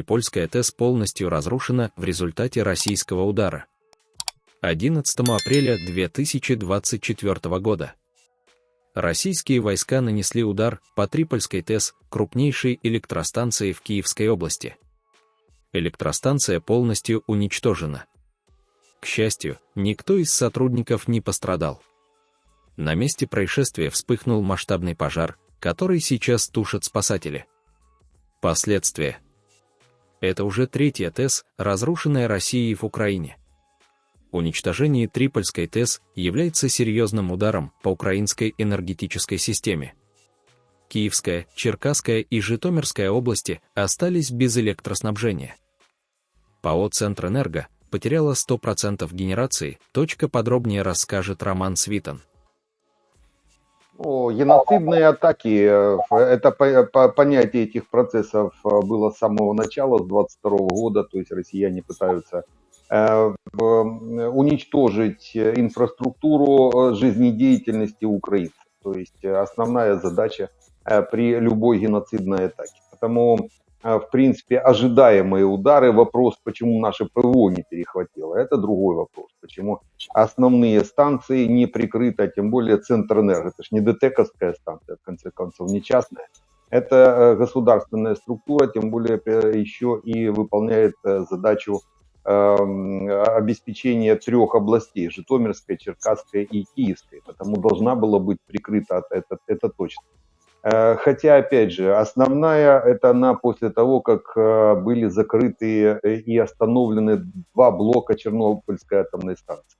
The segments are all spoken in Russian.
Трипольская ТЭС полностью разрушена в результате российского удара. 11 апреля 2024 года. Российские войска нанесли удар по Трипольской ТЭС, крупнейшей электростанции в Киевской области. Электростанция полностью уничтожена. К счастью, никто из сотрудников не пострадал. На месте происшествия вспыхнул масштабный пожар, который сейчас тушат спасатели. Последствия. Это уже третья ТЭС, разрушенная Россией в Украине. Уничтожение Трипольской ТЭС является серьезным ударом по украинской энергетической системе. Киевская, Черкасская и Житомирская области остались без электроснабжения. ПАО «Центрэнерго» потеряла 100% генерации, точка подробнее расскажет Роман Свитон. Ну, геноцидные атаки, э, это понятие этих процессов э, было с самого начала, с 22 года, то есть россияне пытаются э, уничтожить инфраструктуру жизнедеятельности украинцев. То есть основная задача при любой геноцидной атаке. Потому Э, в принципе, ожидаемые удары. Вопрос, почему наше ПВО не перехватило, это другой вопрос. Почему основные станции не прикрыты, а тем более Центрэнерго. Это же не ДТЭКовская станция, в конце концов, не частная. Это э, государственная структура, тем более э, еще и выполняет задачу эм, обеспечения трех областей, Житомирской, Черкасской и Киевской. Потому должна была быть прикрыта, это, это точно. Э, хотя, опять же, основная это она после того, как э, были закрыты э, и остановлены два блока Чернобыльской атомной станции.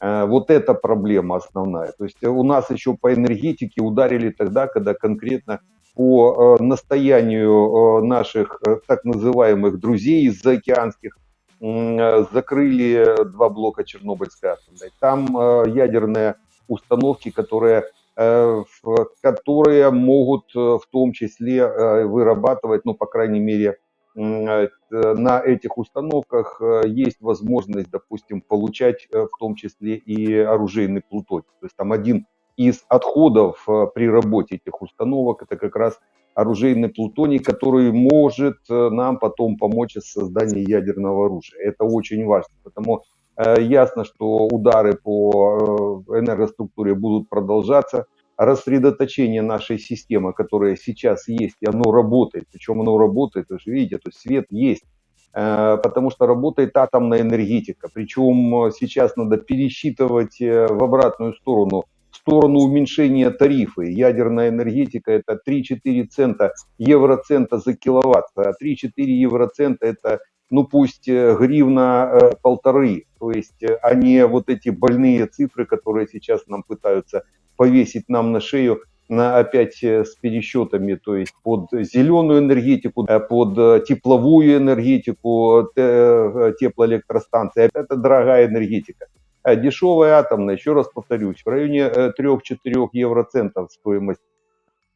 Вот эта проблема основная. То есть у нас еще по энергетике ударили тогда, когда конкретно по настоянию наших так называемых друзей из заокеанских закрыли два блока Чернобыльской атомной. Там ядерные установки, которые которые могут э, в том числе э, вырабатывать, ну, по крайней мере, на этих установках есть возможность, допустим, получать в том числе и оружейный плутоний. То есть там один из отходов при работе этих установок это как раз оружейный плутоний, который может нам потом помочь в создании ядерного оружия. Это очень важно, потому Э, ясно, что удары по э, энергоструктуре будут продолжаться. Рассредоточение нашей системы, которая сейчас есть, и оно работает. Причем оно работает, вы же видите, то есть свет есть. Э, потому что работает атомная энергетика. Причем сейчас надо пересчитывать в обратную сторону в сторону уменьшения тарифа. Ядерная энергетика это 3-4 цента, евроцента за киловатт, а 3-4 евроцента это ну пусть э, гривна э, полторы, то есть, э, а не вот эти больные цифры, которые сейчас нам пытаются повесить нам на шею, на, опять с пересчетами, то есть под зеленую энергетику, под тепловую энергетику, теплоэлектростанции. Это дорогая энергетика. А дешевая атомная, еще раз повторюсь, в районе 3-4 евроцентов стоимость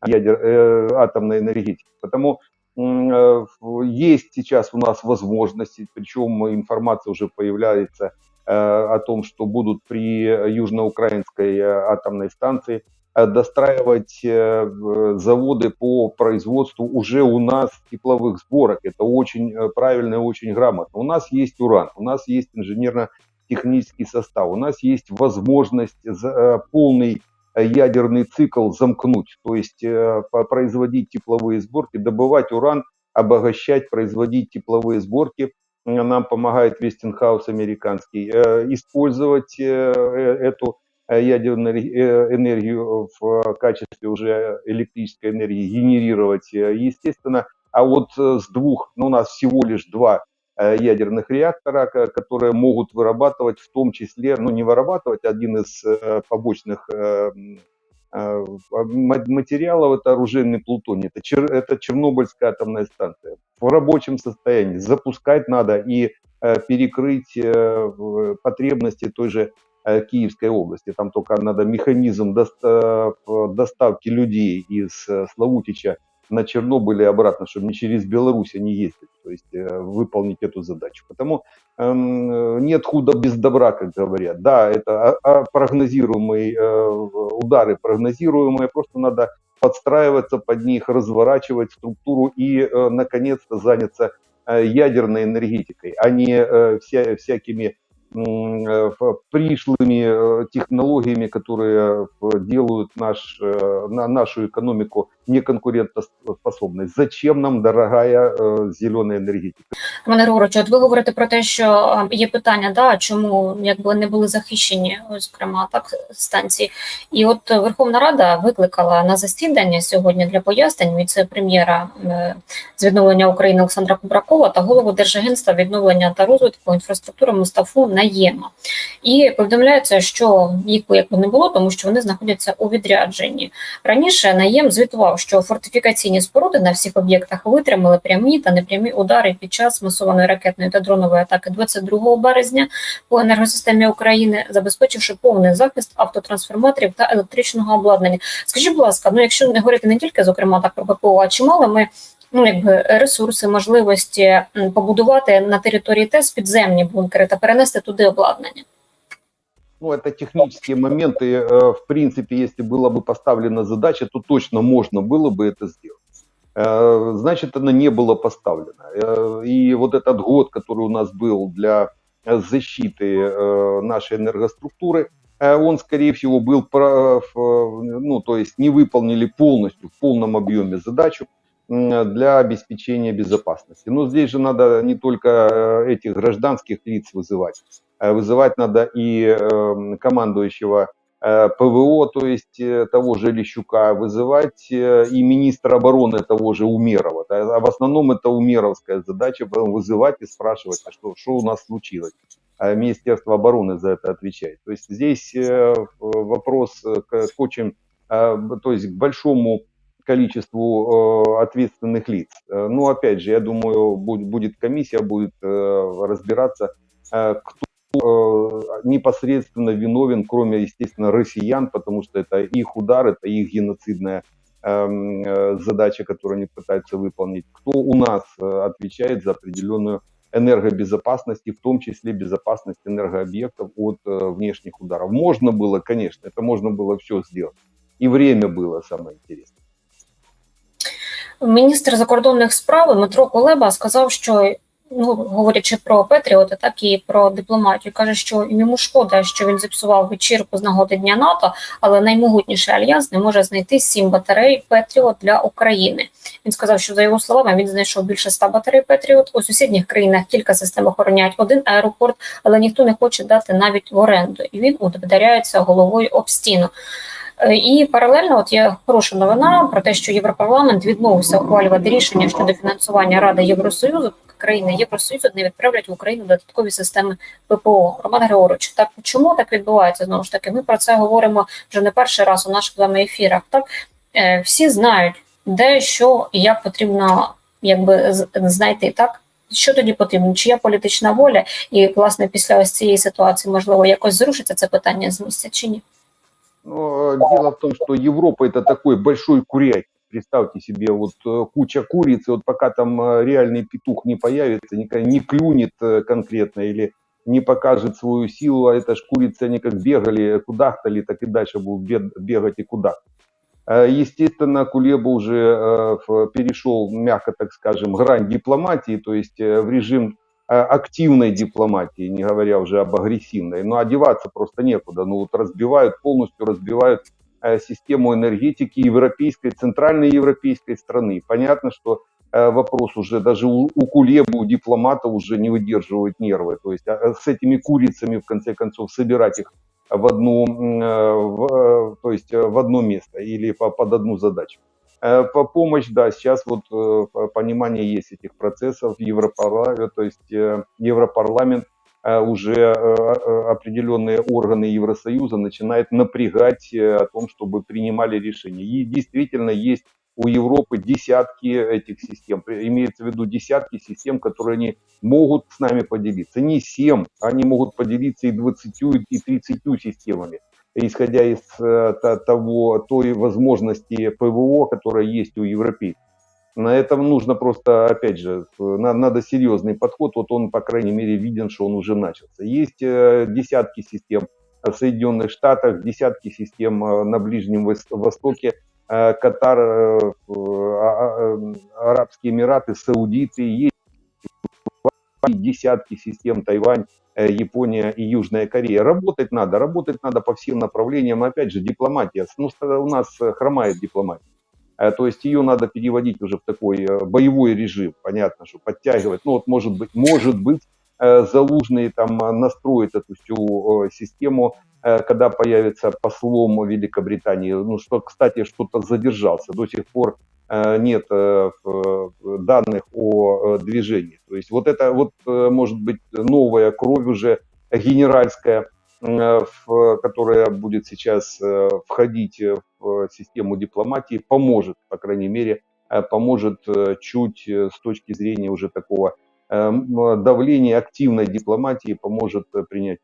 ядер, атомной энергетики. Потому Э, есть сейчас у нас возможности, причем информация уже появляется э, о том, что будут при южноукраинской э, атомной станции достраивать заводы по производству уже у нас тепловых сборок. Это очень правильно и очень грамотно. У нас есть уран, у нас есть инженерно-технический состав, у нас есть возможность полный ядерный цикл замкнуть, то есть э, производить тепловые сборки, добывать уран, обогащать, производить тепловые сборки. Нам помогает Вестинхаус американский. Э, использовать э, эту ядерную энергию в качестве уже электрической энергии, генерировать, естественно. А вот с двух, ну у нас всего лишь два ядерных реактора, которые могут вырабатывать в том числе, ну не вырабатывать, один из э, побочных э, материалов это оружейный плутоний, это, чер, это Чернобыльская атомная станция. В рабочем состоянии запускать надо и перекрыть потребности той же Киевской области. Там только надо механизм доставки людей из Славутича на Чернобыль и обратно, чтобы не через Беларусь они ездили, то есть э, выполнить эту задачу. Потому э, нет худа без добра, как говорят. Да, это а, а прогнозируемые э, удары, прогнозируемые, просто надо подстраиваться под них, разворачивать структуру и, э, наконец-то, заняться ядерной энергетикой, а не вся, всякими пришлыми э, технологиями, которые э, делают наш, э, на- нашу экономику неконкурентоспособной. Зачем нам дорогая э, зеленая энергетика? Романе Григоровичу, от ви говорите про те, що а, є питання, да, чому якби не були захищені, ось, зокрема, так станції. І от е, Верховна Рада викликала на засідання сьогодні для пояснень віце-прем'єра е, з відновлення України Олександра Кубракова та голову Держагентства відновлення та розвитку інфраструктури Мустафу Наєма. І повідомляється, що їх якби не було, тому що вони знаходяться у відрядженні. Раніше Наєм звітував, що фортифікаційні споруди на всіх об'єктах витримали прямі та непрямі удари під час масованої ракетної та дронової атаки 22 березня по енергосистемі України, забезпечивши повний захист автотрансформаторів та електричного обладнання. Скажіть, будь ласка, ну якщо не говорити не тільки зокрема так про ППО, а чи мали ми ну якби ресурси, можливості м, побудувати на території ТЕС підземні бункери та перенести туди обладнання? Ну, это технические моменты. Э, В принципе, если была бы поставлена задача, то точно можно было бы это сделать. Э, Значит, она не была поставлена. Э, И вот этот год, который у нас был для э, защиты э, нашей энергоструктуры, э, он, скорее всего, был, прав, э, ну, то есть не выполнили полностью, в полном объеме задачу м, Для обеспечения безопасности. Но здесь же надо не только э, этих гражданских лиц вызывать, Э, Вызывать надо и э, командующего э, ПВО, то есть э, того же Лещука, вызывать и министра обороны того же Умерова. А в основном это умеровская задача, вызывать и спрашивать, а что, что у нас случилось. А Министерство обороны за это отвечает. То есть здесь вопрос к, к очень, то есть к большому количеству э, ответственных лиц. Э, Ну, опять же, я думаю, будет, комиссия, будет э, разбираться, кто непосредственно виновен, кроме, естественно, россиян, потому что это их удар, это их геноцидная эм, задача, которую они пытаются выполнить. Кто у нас отвечает за определенную энергобезопасность, и в том числе безопасность энергообъектов от внешних ударов. Можно было, конечно, это можно было все сделать. И время было самое интересное. Міністр закордонних справ Дмитро Кулеба сказав, що ну говорячи про Петріоти, так і про дипломатію, каже, що йому шкода, що він зіпсував вечірку з нагоди Дня НАТО, але наймогутніший альянс не може знайти сім батарей Петріот для України. Він сказав, що за його словами він знайшов більше ста батарей Петріот. У сусідніх країнах кілька систем охороняють один аеропорт, але ніхто не хоче дати навіть в оренду. І він ударяється головою об стіну. Е, І паралельно, от є хороша новина про те, що Європарламент відмовився ухвалювати рішення щодо фінансування Ради Євросоюзу. Країни Євросоюзу не відправлять в Україну додаткові системи ППО. Роман Григорович, так чому так відбувається? Знову ж таки, ми про це говоримо вже не перший раз у наших вами ефірах. Так Е, всі знають, де що і як потрібно якби знайти так. Що тоді потрібно? Чия політична воля? І власне після ось цієї ситуації можливо якось зрушиться це питання з місця чи ні? Но э, дело в том, что Европа это такой большой курятник. Представьте себе, вот э, куча куриц, и вот пока там э, реальный петух не появится, никогда не клюнет э, конкретно или не покажет свою силу, а это ж курицы, они как бегали, кудахтали, так и дальше будут бегать и куда. Естественно, Кулеба уже перешел, мягко так скажем, грань дипломатии, то есть в режим активной дипломатии, не говоря уже об агрессивной. Но одеваться просто некуда. Ну вот разбивают, полностью разбивают э, систему энергетики европейской, центральной европейской страны. Понятно, что э, вопрос уже даже у, у Кулебы, у дипломата уже не выдерживает нервы. То есть а, с этими курицами, в конце концов, собирать их в э, в, э, то есть э, в одно место или по- под одну задачу. Э, По помощь, да, сейчас вот э, по- понимание есть этих процессов. Европарламент, то есть э, Европарламент уже определенные органы Евросоюза начинает напрягать о том, чтобы принимали решения. И действительно есть у Европы десятки этих систем, имеется в виду десятки систем, которые они могут с нами поделиться. Не 7, они могут поделиться и 20, и 30 системами, исходя из э, то- того, той возможности ПВО, которая есть у европейцев. На этом нужно просто, опять же, э, на- надо серьезный подход. Вот он, по крайней мере, виден, что он уже начался. Есть э, десятки систем в Соединенных Штатах, десятки систем на Ближнем Вос- Востоке, Катар, а- а- Арабские Эмираты, Саудиты, есть десятки систем Тайвань, э, Япония и Южная Корея. Работать надо, работать надо по всем направлениям. Опять же, дипломатия. Ну, у нас э, хромает дипломатия. Э, то есть ее надо переводить уже в такой боевой режим, понятно, что подтягивать. Ну вот может быть, может быть, Залужный там настроит эту всю систему, когда появится послом Великобритании. Ну что, кстати, что-то задержался. До сих пор нет э, данных о э, движении. То есть вот это вот может быть новая кровь уже генеральская, которая будет сейчас входить в систему дипломатии, поможет, по крайней мере, поможет чуть с точки зрения уже такого давления активной дипломатии, поможет принять